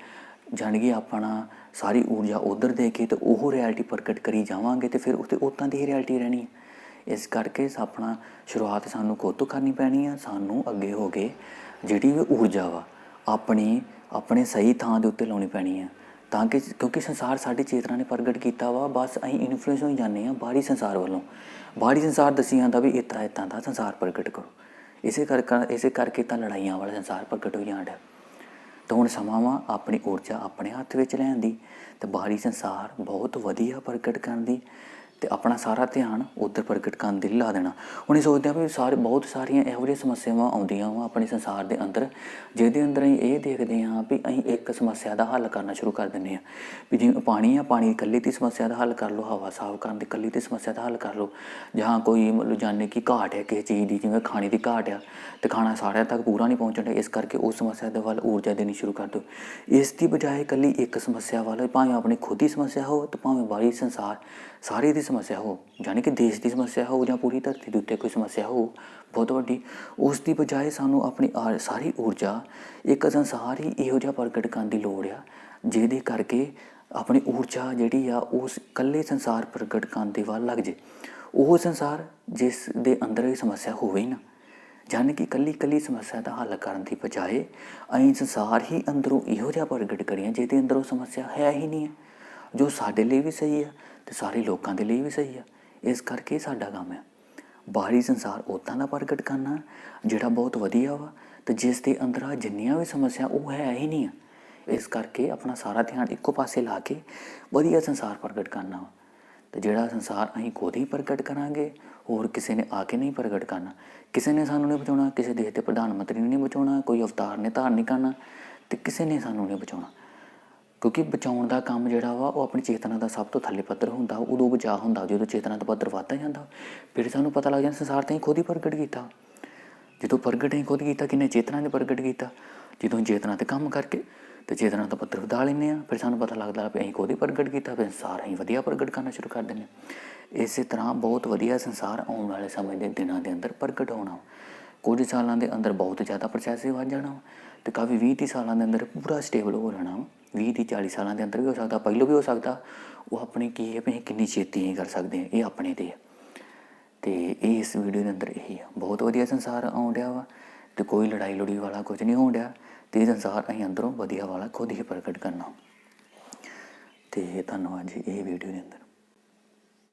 ਜਾਣੀ ਕਿ ਆਪਣਾ ਸਾਰੀ ਊਰਜਾ ਉਧਰ ਦੇ ਕੇ ਤੇ ਉਹ ਰਿਐਲਿਟੀ ਪ੍ਰਗਟ ਕਰੀ ਜਾਵਾਂਗੇ ਤੇ ਫਿਰ ਉੱਤੇ ਉਤਾਂ ਦੀ ਹੀ ਰਿਐਲਿਟੀ ਰਹਿਣੀ ਹੈ ਇਸ ਕਰਕੇ ਆਪਣਾ ਸ਼ੁਰੂਆਤ ਸਾਨੂੰ ਖੁਦ ਤੋਂ ਕਰਨੀ ਪੈਣੀ ਆ, ਸਾਨੂੰ ਅੱਗੇ ਹੋ ਕੇ ਜਿਹੜੀ ਵੀ ਊਰਜਾ ਵਾ, ਆਪਣੀ, ਆਪਣੇ ਸਹੀ ਥਾਂ ਦੇ ਉੱਤੇ ਲਾਉਣੀ ਪੈਣੀ ਆ। ਤਾਂ ਕਿ ਕਿਉਂਕਿ ਸੰਸਾਰ ਸਾਡੀ ਚੇਤਨਾ ਨੇ ਪ੍ਰਗਟ ਕੀਤਾ ਵਾ, ਬਸ ਅਸੀਂ ਇਨਫਲੂਐਂਸ ਹੋਈ ਜਾਂਦੇ ਆ ਬਾਹਰੀ ਸੰਸਾਰ ਵੱਲੋਂ। ਬਾਹਰੀ ਸੰਸਾਰ ਦੱਸੀ ਜਾਂਦਾ ਵੀ ਇਤਰਾ ਇਤਾਂ ਦਾ ਸੰਸਾਰ ਪ੍ਰਗਟ ਕਰੋ। ਇਸੇ ਕਰਕੇ ਇਸੇ ਕਰਕੇ ਤਾਂ ਲੜਾਈਆਂ ਵਾਲਾ ਸੰਸਾਰ ਪ੍ਰਗਟ ਹੋ ਜਾਂਦਾ। ਤਾਂ ਹੁਣ ਸਮਾਂ ਵਾ ਆਪਣੀ ਊਰਜਾ ਆਪਣੇ ਹੱਥ ਵਿੱਚ ਲੈਣ ਦੀ ਤੇ ਬਾਹਰੀ ਸੰਸਾਰ ਬਹੁਤ ਵਧੀਆ ਪ੍ਰਗਟ ਕਰਨ ਦੀ। ਤੇ ਆਪਣਾ ਸਾਰਾ ਧਿਆਨ ਉਧਰ ਪ੍ਰਗਟ ਕਰਨ ਦੀ ਲਾ ਦੇਣਾ। ਹੁਣ ਸੋਚਦੇ ਆ ਵੀ ਸਾਰੇ ਬਹੁਤ ਸਾਰੀਆਂ ਇਹੋ ਜਿਹੀਆਂ ਸਮੱਸਿਆਵਾਂ ਆਉਂਦੀਆਂ ਵਾ ਆਪਣੇ ਸੰਸਾਰ ਦੇ ਅੰਦਰ, ਜਿਹਦੇ ਅੰਦਰ ਅਸੀਂ ਇਹ ਦੇਖਦੇ ਹਾਂ ਵੀ ਅਸੀਂ ਇੱਕ ਸਮੱਸਿਆ ਦਾ ਹੱਲ ਕਰਨਾ ਸ਼ੁਰੂ ਕਰ ਦਿੰਦੇ ਆ ਵੀ ਜਿਵੇਂ ਪਾਣੀ ਆ, ਪਾਣੀ ਇਕੱਲੀ ਦੀ ਸਮੱਸਿਆ ਦਾ ਹੱਲ ਕਰ ਲਓ, ਹਵਾ ਸਾਫ਼ ਕਰਨ ਦੀ ਇਕੱਲੀ ਦੀ ਸਮੱਸਿਆ ਦਾ ਹੱਲ ਕਰ ਲਓ। ਜਾਂ ਕੋਈ ਮਤਲਬ ਜਾਣੇ ਕਿ ਘਾਟ ਹੈ ਕਿਸੇ ਚੀਜ਼ ਦੀ, ਜਿਵੇਂ ਖਾਣੇ ਦੀ ਘਾਟ ਆ, ਤੇ ਖਾਣਾ ਸਾਰਿਆਂ ਤੱਕ ਪੂਰਾ ਨਹੀਂ ਪਹੁੰਚਣ ਇਸ ਕਰਕੇ ਉਸ ਸਮੱਸਿਆ ਦੇ ਵੱਲ ਊਰਜਾ ਦੇਣੀ ਸ਼ੁਰੂ ਕਰ ਦਿਓ। ਇਸ ਦੀ ਬਜਾਏ ਇਕੱਲੀ ਇੱਕ ਸਮੱਸਿਆ ਵੱਲ, ਭਾਵੇਂ ਆਪਣੀ ਖੁਦ ਦੀ ਸਮੱਸਿਆ ਹੋ ਤੇ ਭਾਵੇਂ ਬਾਹਰੀ ਸੰਸਾਰ, ਸਾਰੇ ਦੀ ਸਮੱਸਿਆ ਹੋ ਯਾਨੀ ਕਿ ਦੇਸ਼ ਦੀ ਸਮੱਸਿਆ ਹੋ ਜਾਂ ਪੂਰੀ ਧਰਤੀ ਦੇ ਉੱਤੇ ਕੋਈ ਸਮੱਸਿਆ ਹੋ ਬਹੁਤ ਵੱਡੀ। ਉਸ ਦੀ ਬਜਾਏ ਸਾਨੂੰ ਆਪਣੀ ਆ- ਸਾਰੀ ਊਰਜਾ, ਇੱਕ ਸੰਸਾਰ ਹੀ ਇਹੋ ਜਿਹਾ ਪ੍ਰਗਟ ਕਰਨ ਦੀ ਲੋੜ ਆ, ਜਿਹਦੇ ਕਰਕੇ ਆਪਣੀ ਊਰਜਾ ਜਿਹੜੀ ਆ, ਉਸ ਇਕੱਲੇ ਸੰਸਾਰ ਪ੍ਰਗਟ ਕਰਨ ਦੇ ਵੱਲ ਲੱਗ ਜੇ। ਉਹ ਸੰਸਾਰ ਜਿਸ ਦੇ ਅੰਦਰ ਇਹ ਸਮੱਸਿਆ ਹੋਵੇ ਨਾ, ਜਾਣੀ ਕਿ ਇਕੱਲੀ ਇਕੱਲੀ ਸਮੱਸਿਆ ਦਾ ਹੱਲ ਕਰਨ ਦੀ ਬਜਾਏ, ਅਸੀਂ ਸੰਸਾਰ ਹੀ ਅੰਦਰੋਂ ਇਹੋ ਜਿਹਾ ਪ੍ਰਗਟ ਕਰੀਏ, ਜਿਹਦੇ ਅੰਦਰ ਉਹ ਸਮੱਸਿਆ ਹੈ ਹੀ ਨਹੀਂ ਹੈ ਜੋ ਸਾਡੇ ਲਈ ਵੀ ਸਹੀ ਹੈ ਤੇ ਸਾਰੇ ਲੋਕਾਂ ਦੇ ਲਈ ਵੀ ਸਹੀ ਆ। ਇਸ ਕਰਕੇ ਸਾਡਾ ਕੰਮ ਹੈ ਬਾਹਰੀ ਸੰਸਾਰ ਉਦਾਂ ਦਾ ਪ੍ਰਗਟ ਕਰਨਾ, ਜਿਹੜਾ ਬਹੁਤ ਵਧੀਆ ਵਾ, ਤੇ ਜਿਸ ਦੇ ਅੰਦਰ ਆ ਜਿੰਨੀਆਂ ਵੀ ਸਮੱਸਿਆ, ਉਹ ਹੈ ਹੀ ਨਹੀਂ ਹੈ ਇਸ ਕਰਕੇ ਆਪਣਾ ਸਾਰਾ ਧਿਆਨ ਇੱਕੋ ਪਾਸੇ ਲਾ ਕੇ ਵਧੀਆ ਸੰਸਾਰ ਪ੍ਰਗਟ ਕਰਨਾ ਵਾ। ਤੇ ਜਿਹੜਾ ਸੰਸਾਰ ਅਸੀਂ ਖੁਦ ਹੀ ਪ੍ਰਗਟ ਕਰਾਂਗੇ, ਹੋਰ ਕਿਸੇ ਨੇ ਆ ਕੇ ਨਹੀਂ ਪ੍ਰਗਟ ਕਰਨਾ। ਕਿਸੇ ਨੇ ਸਾਨੂੰ ਨਹੀਂ ਬਚਾਉਣਾ, ਕਿਸੇ ਦੇਸ਼ ਦੇ ਪ੍ਰਧਾਨ ਮੰਤਰੀ ਨੇ ਨਹੀਂ ਬਚਾਉਣਾ, ਕੋਈ ਅਵਤਾਰ ਨੇ ਧਾਰ ਨਹੀਂ ਕਰਨਾ, ਤੇ ਕਿਸੇ ਨੇ ਸਾਨੂੰ ਨਹੀਂ ਬਚਾਉਣਾ। ਕਿਉਂਕਿ ਬਚਾਉਣ ਦਾ ਕੰਮ ਜਿਹੜਾ ਵਾ, ਉਹ ਆਪਣੀ ਚੇਤਨਾ ਦਾ ਸਭ ਤੋਂ ਥੱਲੇ ਪੱਧਰ ਹੁੰਦਾ, ਉਦੋਂ ਬਚਾ ਹੁੰਦਾ, ਜਦੋਂ ਚੇਤਨਾ ਦਾ ਪੱਧਰ ਵੱਧਦਾ ਜਾਂਦਾ। ਫਿਰ ਸਾਨੂੰ ਪਤਾ ਲੱਗ ਜਾਂਦਾ, ਸੰਸਾਰ ਤਾਂ ਹੀ ਖੁਦ ਹੀ ਪ੍ਰਗਟ ਕੀਤਾ। ਜਦੋਂ ਪ੍ਰਗਟ ਹੀ ਖੁਦ ਕੀਤਾ, ਕਿਨੇ ਚੇਤਨਾ ਨੇ ਪ੍ਰਗਟ ਕੀਤਾ। ਜਦੋਂ ਚੇਤਨਾ ਤੇ ਕੰਮ ਕਰਕੇ ਤੇ ਚੇਤਨਾ ਦਾ ਪੱਧਰ ਵਧਾ ਲੈਂਦੇ ਆ ਫਿਰ ਸਾਨੂੰ ਪਤਾ ਲੱਗਦਾ ਵੀ ਅਸੀਂ ਖੁਦ ਹੀ ਪ੍ਰਗਟ ਕੀਤਾ, ਫਿਰ ਸੰਸਾਰ ਅਸੀਂ ਵਧੀਆ ਪ੍ਰਗਟ ਕਰਨਾ ਸ਼ੁਰੂ ਕਰ ਦਿੰਦੇ ਹਾਂ। ਇਸੇ ਤਰ੍ਹਾਂ ਬਹੁਤ ਵਧੀਆ ਸੰਸਾਰ ਆਉਣ ਵਾਲੇ ਸਮੇਂ ਦੇ ਦਿਨਾਂ ਦੇ ਅੰਦਰ ਪ੍ਰਗਟ ਹੋਣਾ। ਕੁਝ ਸਾਲਾਂ ਦੇ ਅੰਦਰ ਬਹੁਤ ਜ਼ਿਆਦਾ ਪ੍ਰੋਸੈਸਿਵ ਵੱਧ ਜਾਣਾ ਵਾ ਤੇ ਕਾਫੀ 20 30 ਸਾਲਾਂ ਦੇ ਅੰਦਰ ਪੂਰਾ ਸਟੇਬਲ ਹੋ ਜਾਣਾ ਵਾ। 20 30 40 ਸਾਲਾਂ ਦੇ ਅੰਦਰ ਵੀ ਹੋ ਸਕਦਾ, ਪਹਿਲੋਂ ਵੀ ਹੋ ਸਕਦਾ। ਉਹ ਆਪਣੇ ਕੀ ਹੈ, ਵੀ ਅਸੀਂ ਕਿੰਨੀ ਛੇਤੀ ਇਹ ਕਰ ਸਕਦੇ ਹਾਂ, ਇਹ ਆਪਣੇ ਤੇ ਹੈ ਤੇ ਇਹ ਇਸ ਵੀਡੀਓ ਦੇ ਅੰਦਰ ਇਹੀ ਆ। ਬਹੁਤ ਵਧੀਆ ਸੰਸਾਰ ਆਉਣ ਡਿਆ ਵਾ ਤੇ ਕੋਈ ਲੜਾਈ ਲੜੀ ਵਾਲਾ ਕੁਝ ਨਹੀਂ ਹੋਣ ਡਿਆ ਤੇ ਇਹ ਸੰਸਾਰ ਅਸੀਂ ਅੰਦਰੋਂ ਵਧੀਆ ਵਾਲਾ ਖੁਦ ਹੀ ਪ੍ਰਗਟ ਕਰਨਾ। ਤੇ ਧੰਨਵਾਦ ਜੀ ਇਹ ਵੀਡੀਓ ਦੇ ਅੰਦਰ।